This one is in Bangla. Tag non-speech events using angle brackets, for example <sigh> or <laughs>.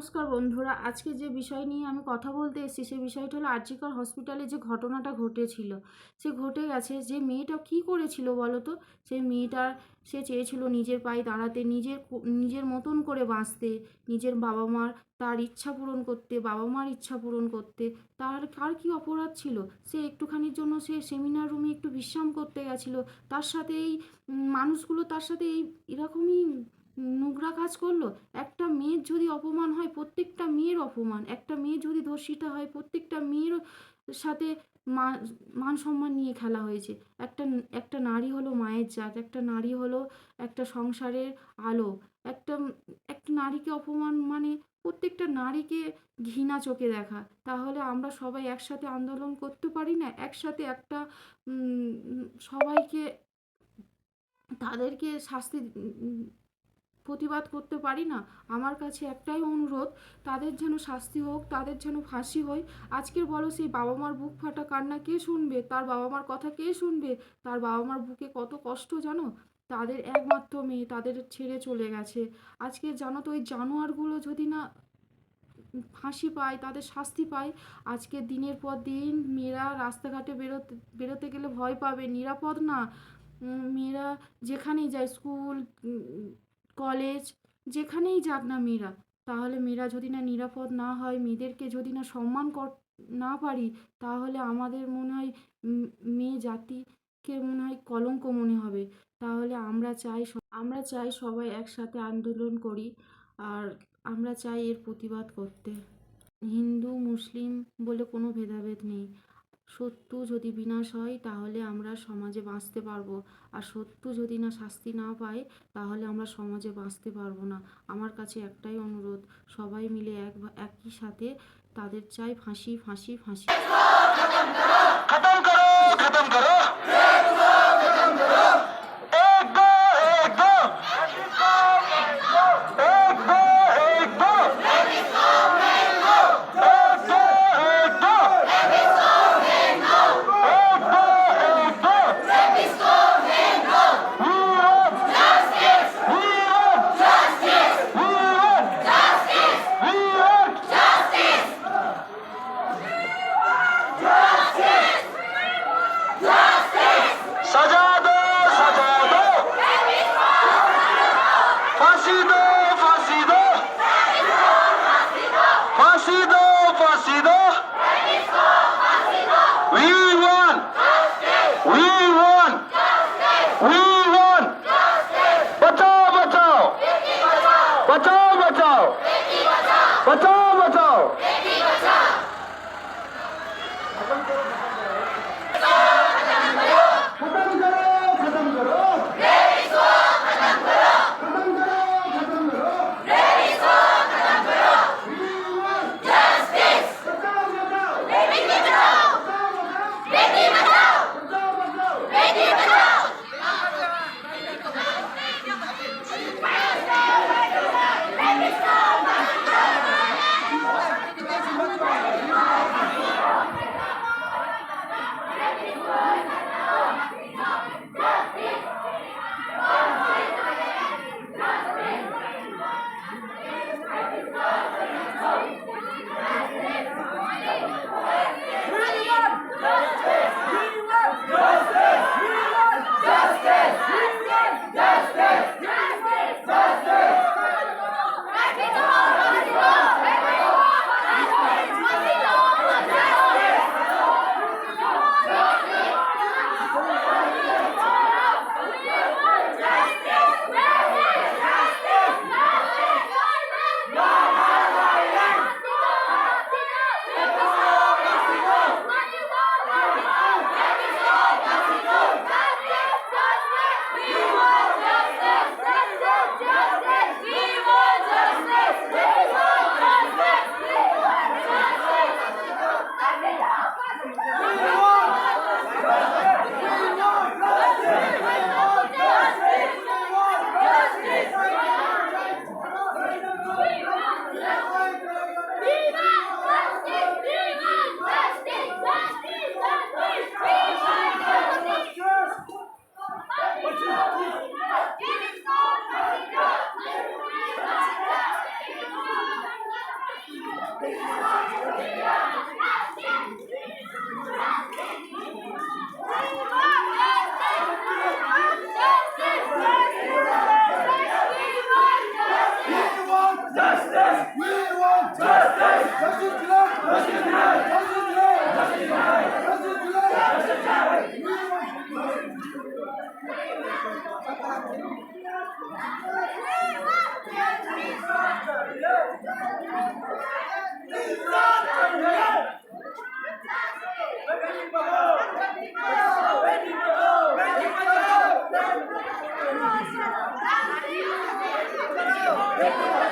নমস্কার বন্ধুরা। আজকে যে বিষয় নিয়ে আমি কথা বলতে এসেছি, সেই বিষয়টা হলো আরজিকর হসপিটালে যে ঘটনাটা ঘটেছিল। সে ঘটে গেছে, যে মেয়েটা কি করেছিল বলো তো? সেই মেয়েটা, সে চেয়েছিল নিজের পায়ে দাঁড়াতে, নিজের নিজের মতন করে বাঁচতে, নিজের বাবা মার তার ইচ্ছা পূরণ করতে বাবা মার ইচ্ছা পূরণ করতে। তার কার কি অপরাধ ছিল? সে একটুখানির জন্য সে সেমিনার রুমে একটু বিশ্রাম করতে গেছিল। তার সাথে এই মানুষগুলো তার সাথে এই, এরকমই নোংরা কাজ করল? একটা মেয়ের যদি অপমান হয়, প্রত্যেকটা মেয়ের অপমান। একটা মেয়ে যদি ধর্ষিতা হয়, প্রত্যেকটা মেয়ের সাথে মান সম্মান নিয়ে খেলা হয়েছে। একটা একটা নারী হলো মায়ের জাত, একটা নারী হলো একটা সংসারের আলো। একটা একটা নারীকে অপমান মানে প্রত্যেকটা নারীকে ঘৃণা চোখে দেখা। তাহলে আমরা সবাই একসাথে আন্দোলন করতে পারি না? একসাথে একটা সবাইকে, তাদেরকে শাস্তি প্রতিবাদ করতে পারি না। আমার কাছে একটাই অনুরোধ, তাদের যেন শাস্তি হোক, তাদের যেন ফাঁসি হয়। আজকের বলো সেই বাবা মার বুক ফাটা কান্না কে শুনবে? তার বাবা মার কথা কে শুনবে? তার বাবা মার বুকে কত কষ্ট জানো? তাদের একমাত্র মেয়ে, তাদের ছেড়ে চলে গেছে। আজকে জানো তো ওই জানোয়ারগুলো যদি না ফাঁসি পায়, তাদের শাস্তি পায়, আজকে দিনের পর দিন মেয়েরা রাস্তাঘাটে বেরোতে বেরোতে গেলে ভয় পাবে। নিরাপদ না। মেয়েরা যেখানেই যায়, স্কুল কলেজ, যেখানেই যাক না মেয়েরা তাহলে মেয়েরা যদি না নিরাপদ না হয়, মেয়েদেরকে যদি না সম্মান কর, না পারি, তাহলে আমাদের মনে হয় মেয়ে জাতিকে মনে হয় কলঙ্ক মনে হবে। তাহলে আমরা চাই আমরা চাই সবাই একসাথে আন্দোলন করি, আর আমরা চাই এর প্রতিবাদ করতে। হিন্দু, মুসলিম বলে কোনো ভেদাভেদ নেই। সত্য যদি বিনাশ হয়, তাহলে আমরা সমাজে বাঁচতে পারব। আর সত্য যদি না শাস্তি না পায় তাহলে আমরা সমাজে বাঁচতে পারব না। আমার কাছে একটাই অনুরোধ, সবাই মিলে এক একই সাথে তাদের চাই ফাঁসি ফাঁসি ফাঁসি। খতম করো খতম করো। Justice! Yeah. <laughs>